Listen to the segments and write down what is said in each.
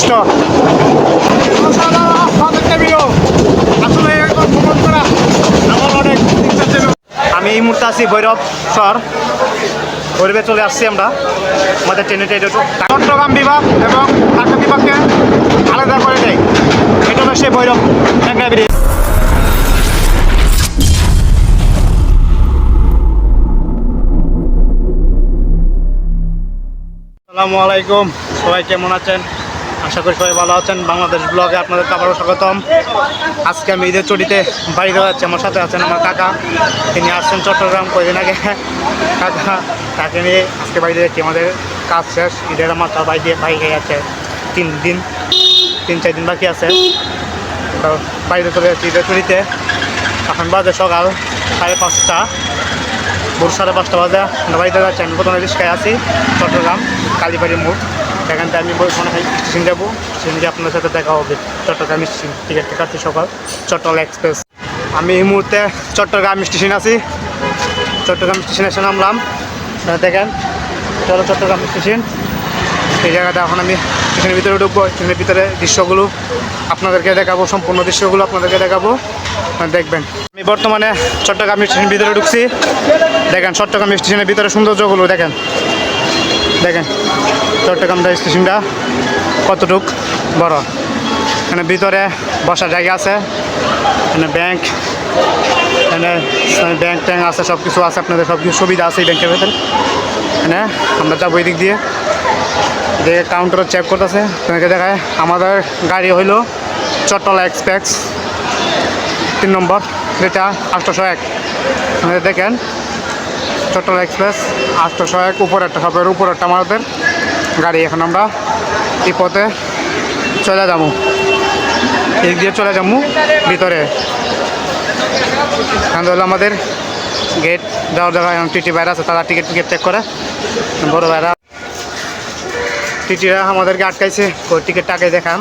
ছিল আমি এই মুহূর্তে আছি ভৈরব শহর। ভৈরবে চলে আসছি আমরা। আমাদের ট্রেনে ট্রেনে চট্টগ্রাম বিভাগ এবং ঢাকা বিভাগকে আলাদা করে দেয়। এটা সেই ভৈরব ব্রিজ। আসসালামু আলাইকুম। সবাই কেমন আছেন? আশা করি সবাই ভালো আছেন। বাংলাদেশ ব্লগে আপনাদের আবারও স্বাগতম। আজকে আমি ঈদের ছুটিতে বাড়িতে যাচ্ছি। আমার সাথে আছেন আমার কাকা। তিনি আসছেন চট্টগ্রাম কয়েকদিন আগে। কাকা তাকে নিয়ে আজকে বাড়িতে যাচ্ছি? আমাদের কাজ শেষ। ঈদের আমার তার বাড়ি দিয়ে বাইকে যাচ্ছে তিন দিন। তিন, চার দিন বাকি আছে। তো চলে যাচ্ছি ঈদের ছুটিতে। এখন বাজে সকাল সাড়ে পাঁচটা। ভোর সাড়ে পাঁচটা বাজে। বাড়িতে যাচ্ছি। আমি প্রথমে রিস্কায় আছি, চট্টগ্রাম, কালীবাড়ি মোড়। এখান থেকে আমি মনে হয় স্টেশন যাব। স্টেশন গিয়ে আপনার সাথে দেখা হবে। চট্টগ্রাম স্টেশন টিকিট কাটছি সকাল। চট্টগ্রাম এক্সপ্রেস আমি এই মুহূর্তে চট্টগ্রাম স্টেশন আছি। চট্টগ্রাম স্টেশনে এসে নামলাম। দেখেন হলো চট্টগ্রাম স্টেশন। এই জায়গাটা এখন আমি স্টেশনের ভিতরে ঢুকবো। স্টেশনের ভিতরে দৃশ্যগুলো আপনাদেরকে দেখাবো, সম্পূর্ণ দৃশ্যগুলো আপনাদেরকে দেখাবো। দেখবেন। আমি বর্তমানে চট্টগ্রাম স্টেশনের ভিতরে ঢুকছি। দেখেন, চট্টগ্রাম স্টেশনের ভিতরে সৌন্দর্যগুলো দেখেন। দেখেন, চট্টগ্রাম স্টেশনটা কতটুক বড়? এখানে ভিতরে বসার জায়গা আছে, এখানে ব্যাংক এখানে ব্যাংক ট্যাঙ্ক আছে সব কিছু আছে, আপনাদের সব কিছু সুবিধা আছে এই ব্যাংকের ভেতরে। এখানে আমরা যাব এই দিক দিয়ে যে কাউন্টার চেক করতেছে তোমাকে দেখায়, আমাদের গাড়ি হইল চট্টলা এক্সপ্রেস তিন নম্বর, যেটা আটশোশো এক। দেখেন চট্টলা এক্সপ্রেস আটশোশো এক উপরেরটা সবের উপরেরটা আমাদের। গাড়ি এখন আমরা এই পথে চলে যাব। এদিক দিয়ে চলে যাব ভিতরে। এখান হলো আমাদের গেট যাওয়ার জায়গায় টিটি বাইরে আছে, তারা টিকিট টিকিট চেক করে। বড় ভাইরা। টিটিরা আমাদেরকে আটকাইছে টিকিট টাকাই দেখান।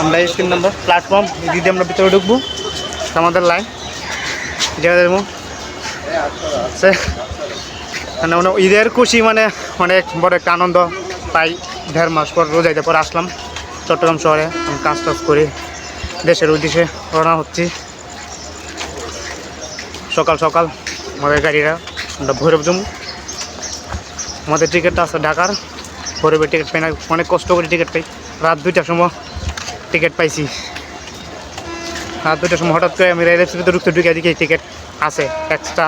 আমরা এই তিন নম্বর প্ল্যাটফর্ম দিদি আমরা ভিতরে ঢুকবো। আমাদের লাইন জায়গা দেবো। সে মানে ঈদের খুশি মানে অনেক বড় একটা আনন্দ পাই। দেড় মাস পর রোজাইতে পর আসলাম চট্টগ্রাম শহরে। আমি কাজ টাজ করি, দেশের উদ্দেশ্যে রওনা হচ্ছি। সকাল সকাল আমাদের গাড়িরা, আমরা ভৈরব জমু। আমাদের টিকিটটা আছে ঢাকার। ভৈরবের টিকিট পাই না, অনেক কষ্ট করে টিকিট পাই। রাত দুইটার সময় টিকিট পাইছি। রাত দুইটার সময় হঠাৎ করে আমি রেলের ভিতরে ঢুকতে ঢুকে দিকে টিকিট আছে এক্সট্রা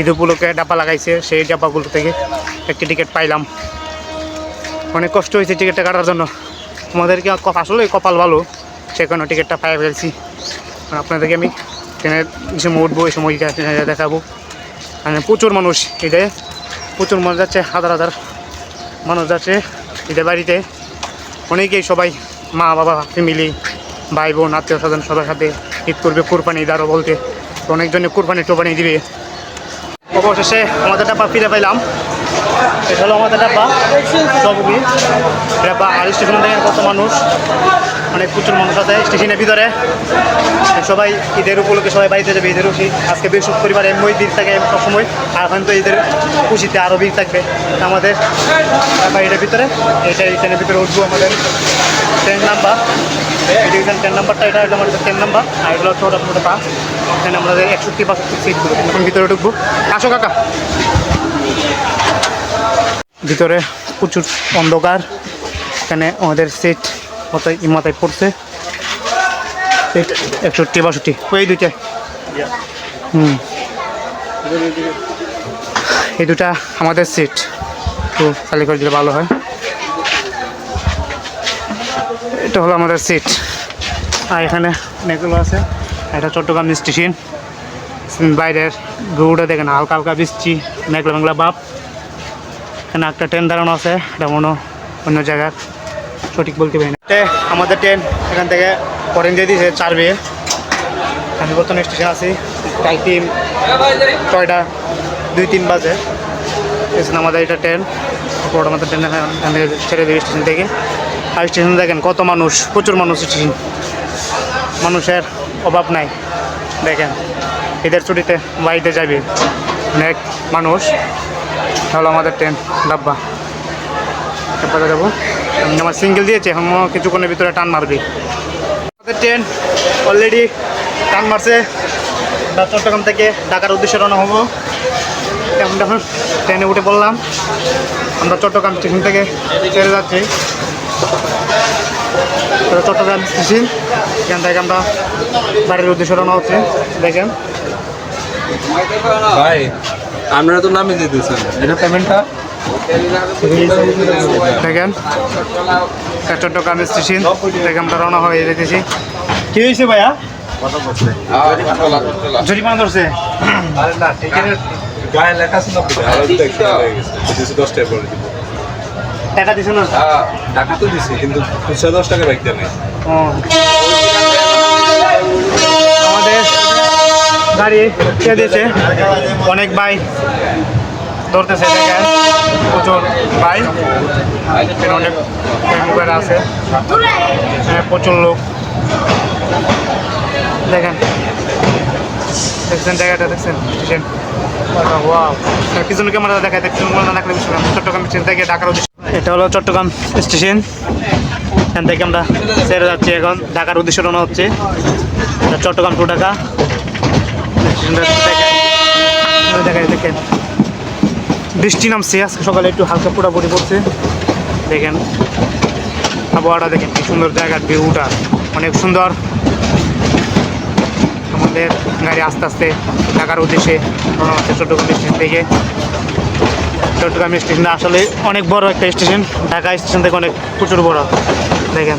ঈদ উপলক্ষে ডাব্বা লাগাইছে, সেই ডাব্বাগুলো থেকে একটি টিকিট পাইলাম। অনেক কষ্ট হয়েছে টিকিটটা কাটার জন্য। আমাদেরকে আসলে কপাল ভালো? সেখানে টিকিটটা পাই ফেলছি। আপনাদেরকে আমি ট্রেনের যে সময় উঠবো, এই সময় দেখাবো। মানে প্রচুর মানুষ ঈদে। প্রচুর মানুষ যাচ্ছে, হাজার হাজার মানুষ যাচ্ছে ঈদের বাড়িতে। অনেকেই সবাই মা, বাবা ফ্যামিলি ভাই, বোন, আত্মীয় স্বজন সবার সাথে ঈদ করবে, কোরবানি ঈদ বলতে। অনেকজনে কোরবানি টোরবানি দিবে। অবশেষে আমাদের ডাব্বা ফিরে পাইলাম। এটা হলো আমাদের ডাব্বা সবগুলি ডাব্বা আর স্টেশন দেখেন কত মানুষ? অনেক প্রচুর মানুষ আছে স্টেশনের ভিতরে। সবাই ঈদের উপলক্ষে সবাই বাড়িতে যাবে, ঈদের খুশি। আজকে বৃহস্পতিবার এমনি ভিড় থাকে সবসময়, আর এখন তো ঈদের খুশিতে আরও ভিড় থাকবে। আমাদের বাড়িটার ভিতরে এইটা এই ভিতরে উঠবো আমাদের। ট্রেন নাম্বার ডিভিশন ট্রেন নাম্বারটা এটা হলো আমাদের ট্রেন নাম্বার আর এগুলো হচ্ছে ওটা পুরোটা পা এখানে আমাদের একষট্টি বাষট্টি সিটগুলো এখন ভিতরে ঢুকবো। আসো কাকা। ভিতরে প্রচুর অন্ধকার। এখানে আমাদের সিট মাথায় মাথায় পড়ছে। সিট একষট্টি বাষট্টি। ওই দুইটা হুম। এই দুটা আমাদের সিট তো খালি করে দিলে ভালো হয়। এটা হলো আমাদের সিট আর এখানে অনেকগুলো আছে। এটা চট্টগ্রাম স্টেশন। বাইরের রোডে দেখেন, হালকা হালকা বৃষ্টি, মেঘলা মেঘলা বাপ। এখানে একটা ট্রেন দাঁড়ানো আছে, এটা মনে অন্য জায়গার। সঠিক বলতে পারি না। আমাদের ট্রেন এখান থেকে দিয়ে দিয়েছে চার বিয়ে আমি বর্তমানে স্টেশন আছি প্রায় তিন, ছয়টা, দুই, তিন বাজে। এখানে আমাদের এটা ট্রেন বড় আমাদের ট্রেন এখান থেকে ছেড়ে দেবে স্টেশন থেকে। আর স্টেশন দেখেন কত মানুষ, প্রচুর মানুষ স্টেশন মানুষের অভাব নাই। দেখেন, ঈদের ছুটিতে বাড়িতে যাবে। অনেক মানুষ। হলো আমাদের ট্রেন ডাব্বা তারপরে যাব। আমি আমার সিঙ্গেল দিয়েছে, এখন কিছুক্ষণের ভিতরে টান মারবি। আমাদের ট্রেন অলরেডি টান মারছে। চট্টগ্রাম থেকে ঢাকার উদ্দেশ্যে রওনা হব। আমরা এখন ট্রেনে উঠে পড়লাম। আমরা চট্টগ্রাম স্টেশন থেকে ছেড়ে যাচ্ছি। চট্টগ্রাম স্টেশন এখান থেকে আমরা বাড়ির উদ্দেশ্যে রওনা হচ্ছে। দেখেন। ভাই আপনারা তো নামে দিতেছেন। এটা পেমেন্টটা দেখেন। চট্টগ্রাম স্টেশন থেকে আমরা রওনা হয়ে যেতেছি। কি হয়েছে ভাইয়া? জরিমানা ধরছে। গায়ে লেখা আছে না দশ টাকা দিছে না? টাকা তো দিছি কিন্তু খুচরা দশ টাকা নেই। ও। আমাদের গাড়ি কে দিয়েছে? অনেক ভাই ধরতেছে দেখেন প্রচুর ভাই। এখানে অনেক ফ্যামিলি আছে। প্রচুর লোক। দেখেন। দেখছেন জায়গাটা দেখছেন? পিছনে ক্যামেরা দেখাতে পিছনে ক্যামেরা দেখলে। চট্টগ্রাম স্টেশন থেকে ঢাকার উদ্দেশ্যে এটা হলো চট্টগ্রাম স্টেশন। এখান থেকে আমরা ছেড়ে যাচ্ছি এখন। ঢাকার উদ্দেশ্য রওনা হচ্ছে। চট্টগ্রাম টু ঢাকা দেখেন। বৃষ্টি নামছে, আজকে সকালে একটু হালকা পুরাপুরি পড়ছে। দেখেন, আবহাওয়াটা দেখেন কি সুন্দর জায়গার ভিউটা অনেক সুন্দর। আমাদের গাড়ি আস্তে আস্তে ঢাকার উদ্দেশ্যে রওনা হচ্ছে চট্টগ্রাম স্টেশন থেকে। চট্টগ্রাম স্টেশন আসলে অনেক বড় একটা স্টেশন, ঢাকা স্টেশন থেকে অনেক প্রচুর বড়। দেখেন।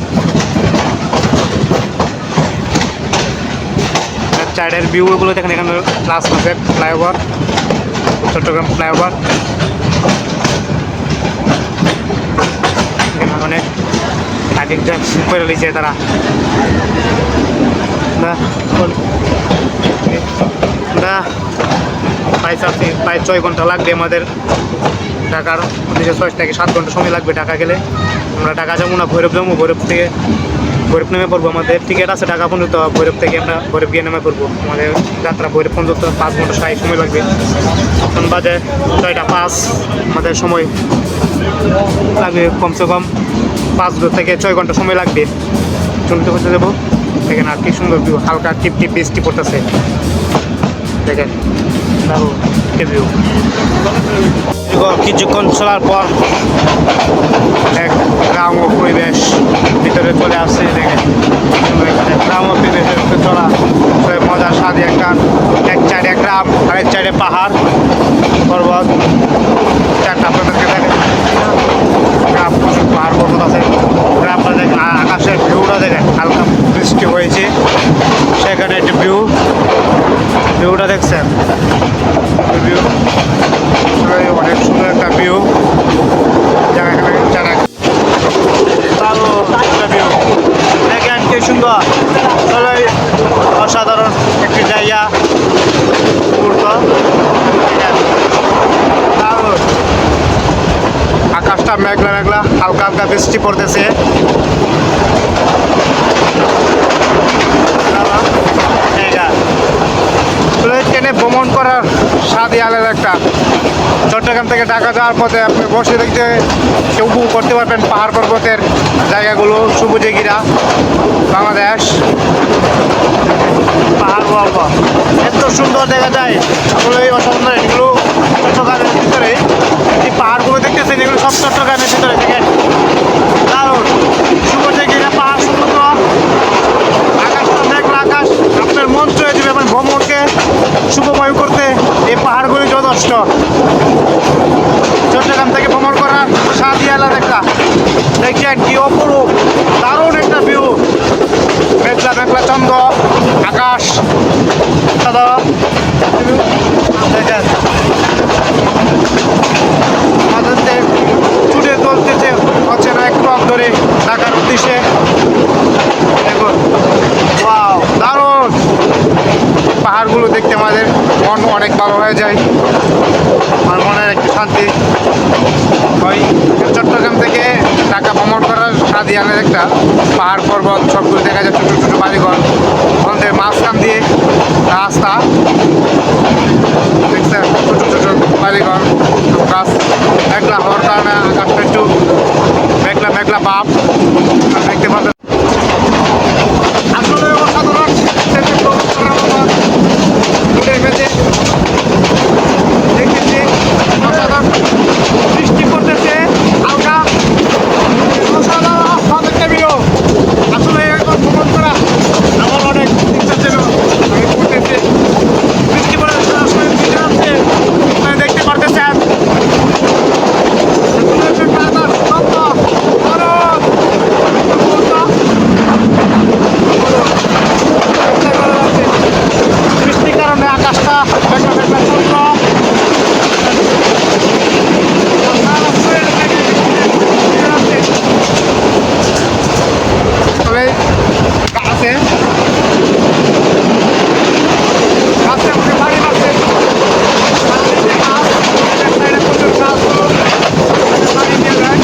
চাইডের ভিউগুলো দেখেন, এখানে ক্লাস আছে ফ্লাইওভার, চট্টগ্রাম ফ্লাইওভার। অনেক ট্রাফিক জ্যাম করে লিছে তারা। প্রায় চার প্রায় ছয় ঘণ্টা লাগবে আমাদের ঢাকার। উদ্দেশ্যে ছয় থেকে সাত ঘণ্টা সময় লাগবে ঢাকা গেলে। আমরা ঢাকা যাব না, ভৈরব যাব, ভৈরব থেকে ভৈরব নেমে পড়ব। আমাদের টিকিট আছে ঢাকা পর্যন্ত, ভৈরব থেকে আমরা ভৈরব গিয়ে নেমে পড়ব। আমাদের যাত্রা ভৈরব পর্যন্ত পাঁচ ঘণ্টা সাই সময় লাগবে। এখন বাজে ছয়টা পাঁচ, আমাদের সময় লাগবে কমসে কম পাঁচ থেকে ছয় ঘণ্টা সময় লাগবে। চলতে করতে যাব। দেখেন আর কি সুন্দর হালকা টিপ টিপ বৃষ্টি পড়তেছে। দেখেন। কিছুক্ষণ চলার পর এক গ্রাম্য পরিবেশ ভিতরে চলে আসছে, দেখেন। গ্রাম্য পরিবেশের চলা মজার স্বাদ একটা। এক চাইডে গ্রাম, আরেক চাইডে পাহাড়, পর্বত চারটা আপনাদেরকে দেখেন গ্রাম প্রচুর পাহাড় পর্বত আছে গ্রামটা দেখেন আ- আকাশের ভিউটা দেখেন হালকা বৃষ্টি হয়েছে সেখানে একটি ভিউ ভিউটা দেখছেন ভিউ অনেক সুন্দর একটা ভিউ যারা এখানে যারা ভালো একটা ভিউ দেখেন কি সুন্দর। আসলে অসাধারণ একটি জায়গা আকাশটা মেঘলা মেঘলা, হালকা হালকা বৃষ্টি পড়তেছে। ভ্রমণ করার স্বাদই আলাদা একটা। চট্টগ্রাম থেকে ঢাকা যাওয়ার পথে আপনি বসে দেখতে উপভোগ করতে পারবেন পাহাড় পর্বতের জায়গাগুলো, সবুজে গিরা বাংলাদেশ। পাহাড় গল্প এত সুন্দর দেখা যায়। আসলে অসাধারণ এগুলো চট্টগ্রামের ভিতরে। এই পাহাড়গুলো দেখতেছেন, এগুলো সব চট্টগ্রামের ভিতরে, দেখেন। দারুণ। সবুজে ঘিরা পাহাড় সমুদ্র আকাশটা মেঘলা আকাশ। আপনার মন চলে যাবে, আপনার ভ্রমণকে শুভময় করতে। যথেষ্ট চট্টগ্রাম থেকে ভ্রমণ করার আলাদা একটা। দেখছেন কি অপরূপ, দারুণ একটা ভিউ মেঘলা মেঘলা চন্দ্র, আকাশ। দেখেন। আমাদের ছুটে চলতেছে হচ্ছে না এক পথ ধরে ঢাকার উদ্দেশ্যে। দেখুন। দারুণ পাহাড়গুলো দেখতে আমাদের মন অনেক ভালো হয়ে যায়। আমার মনের একটু শান্তি। হয় চট্টগ্রাম থেকে ঢাকা ভ্রমণ করার স্বাদই আনের একটা পাহাড় পর্বত সবগুলো দেখা যায়, ছোটো ছোটো বাড়িঘর আমাদের মাঝখান দিয়ে রাস্তা। দেখছেন, ছোটো ছোটো বাড়িঘর গাছ একলা হওয়ার কারণে আকাশটা একটু মেঘলা মেঘলা বাপ। দেখতে পাচ্ছেন। আসলে অসাধারণ সেটি প্রকাশ করার মতো ফুটে গেছে দেখতেছি অসাধারণ বৃষ্টি পড়তেছে হালকা অসাধারণ অসাধারণ ভিডিও আসলে এখন ভ্রমণ করা আমার অনেক ইচ্ছা ছিল আমি করতেছি বৃষ্টি পড়েছে আসলে ভিজে যাচ্ছে আপনারা দেখতে পারতেছেন বৃষ্টির কারণে আকাশটা মেঘলা মেঘলা চন্দ্র তবে আছে গাছে আমাকে বাড়ি মারছে প্রচুর গাছ বাড়ি দিয়ে যায়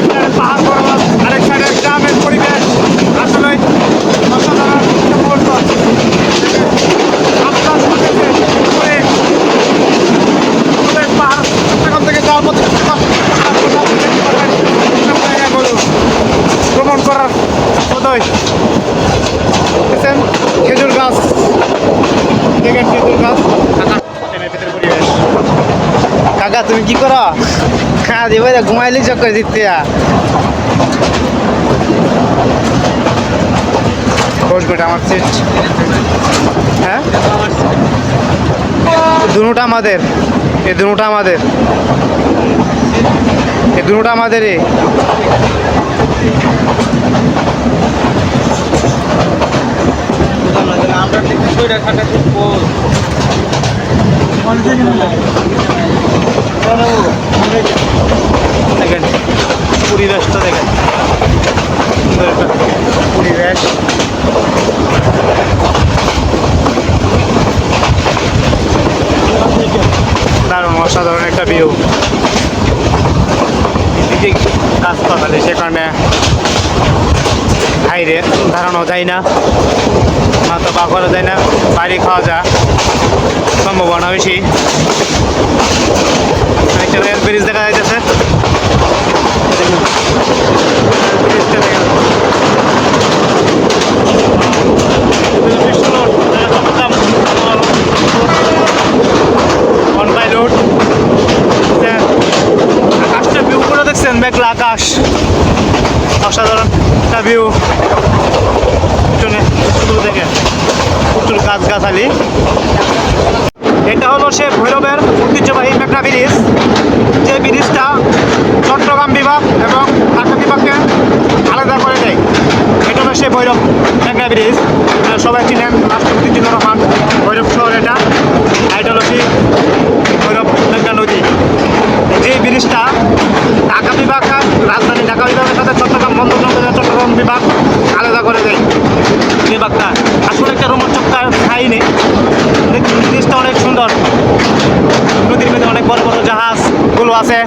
একটা পাহাড় পর্বত আরেক সাইডে গ্রামের পরিবেশ আসলে অসাধারণ একটা মুহূর্ত রাস্তা চলতেছে উপরে উপরে পাহাড় সেখান থেকে যাওয়ার পথে ভ্রমণ করার মতোই দেখছেন খেজুর গাছ দেখেন খেজুর গাছ আকাশ ভিতরে পরিবেশ কাকা তুমি কি করো? খা দিব ঘুমাইলি চক্কর দিতে বসবে এটা আমার সিট হ্যাঁ? দুটা আমাদের। এই দুটা আমাদের। এই দুটা আমাদের এ আমরা দেখেন পরিবেশটা দেখেন। পরিবেশ দারুণ অসাধারণ একটা ভিউ গাছপাতালে সেখানে হাইরে দাঁড়ানো যায় না। মাথা পা করা যায় না বাড়ি খাওয়া যায়। সম্ভাবনা বেশি। একটা ব্রিজ দেখা যাইতেছে। আকাশটা ভিউ করে দেখছেন মেঘলা আকাশ। অসাধারণ একটা ভিউ পিছনে শুধু দেখেন প্রচুর গাছ গাছালি এটা হলো সে ভৈরবের ঐতিহ্যবাহী মেঘনা ব্রিজ যে ব্রিজটা চট্টগ্রাম বিভাগ এবং ঢাকা বিভাগকে আলাদা করে দেয় এটা হলো সে ভৈরব মেঘনা ব্রিজ আপনারা সবাই চিনেন রাষ্ট্রপতি জিল্লুর রহমান ভৈরব শহর এটা আর এটা হলো সেই ভৈরব মেঘনা নদী যে ব্রিজটা ঢাকা বিভাগ আর রাজধানী ঢাকা বিভাগের সাথে চট্টগ্রাম বন্দর চট্টগ্রাম বিভাগ আলাদা করে দেয় বিভাগটা আসলে একটা রোমাঞ্চকর কাহিনী দেখুন জিনিসটা অনেক সুন্দর নদীর মধ্যে অনেক বড় বড় জাহাজগুলো আছে।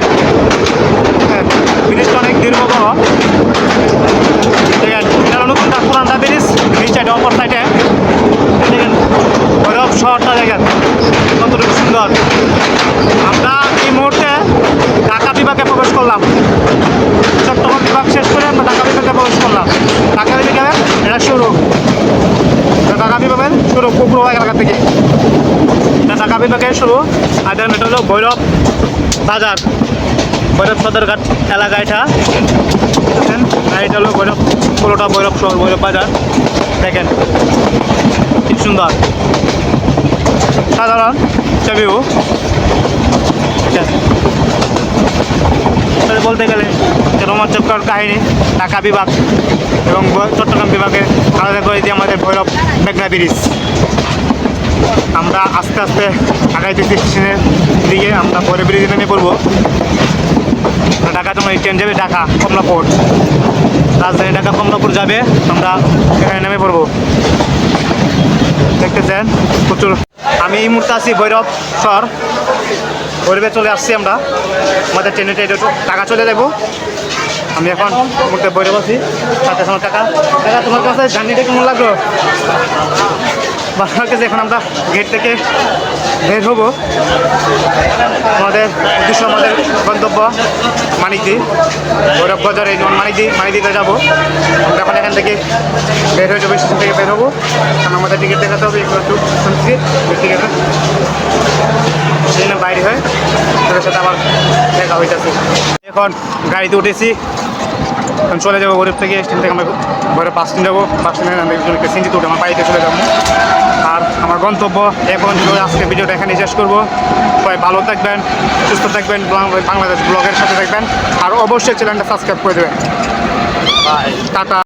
ব্রিজটা অনেক দীর্ঘ বড়। দেখেন এটা পুরানটা ব্রিজ, এই সাইডে অপর সাইডে দেখেন ভৈরব শহরটা দেখেন, কতটুকু সুন্দর। আমরা এই মুহূর্তে ঢাকা বিভাগে প্রবেশ করলাম। চট্টগ্রাম বিভাগ শেষ করে আমরা ঢাকা বিভাগে প্রবেশ করলাম। ঢাকা বিভাগে এটা শুরু। ঢাকা বিভাগের শুরু কুকুর এলাকা থেকে। এটা ঢাকা বিভাগের শুরু। আর এটা হলো ভৈরব। বাজার, ভৈরব সদরঘাট এলাকা এটা। দেখেন আর এটা হলো ভৈরব, পুরোটা ভৈরব শহর, ভৈরব বাজার। দেখেন খুব সুন্দর। সাধারণ ছবিও বলতে গেলে রোমাঞ্চকর কাহিনী, ঢাকা বিভাগ এবং চট্টগ্রাম বিভাগে আলাদা করে দিয়ে আমাদের ভৈরব মেঘনা ব্রিজ। আমরা আস্তে আস্তে আগাইতেছি স্টেশনের দিকে, আমরা ভৈরব ব্রিজে নেমে পড়ব। ঢাকা তোমার ট্রেন যাবে, ঢাকা কমলাপুর। রাজধানী ঢাকা কমলাপুর যাবে, আমরা এখানে নেমে পড়ব। দেখতেছেন, প্রচুর। আমি এই মুহূর্তে আছি ভৈরব সর ভৈরবে চলে আসছি আমরা। আমাদের ট্রেনে ট্রেনে টাকা চলে যাব। আমি এখন মুহূর্তে ভৈরব আছি। আমার টাকা টাকা তোমার কাছে জার্নিটা কেমন লাগল? ভালো লাগতেছে এখন আমরা গেট থেকে বের হব। আমাদের উদ্দেশ্য, আমাদের গন্তব্য মানিকদি। গৌরব বাজার, এই যেমন মানিকদি, মানিকদিতে যাব। আমরা এখন এখান থেকে বের হয়ে যাব, স্টেশন থেকে বের হব। কারণ আমাদের টিকিট দেখাতে হবে একটু শুনছি। টিকিটে সেই জন্য বাইরে হয়। তোদের সাথে আবার দেখা হইতেছে। এখন গাড়িতে উঠেছি। চলে যাব গরিব থেকে স্টেশন থেকে আমরা ঘরে বাস দিন যাব। বাস স্ট্যান্ডে একজনকে সিন্দিতে উঠে আমার বাড়িতে চলে যাব। আর আমার গন্তব্য এখন আজকে ভিডিওটা এখানে শেষ করব। সবাই ভালো থাকবেন সুস্থ থাকবেন বাংলাদেশ ব্লগের সাথে থাকবেন। আর অবশ্যই চ্যানেলটা সাবস্ক্রাইব করে দেবেন। টাটা।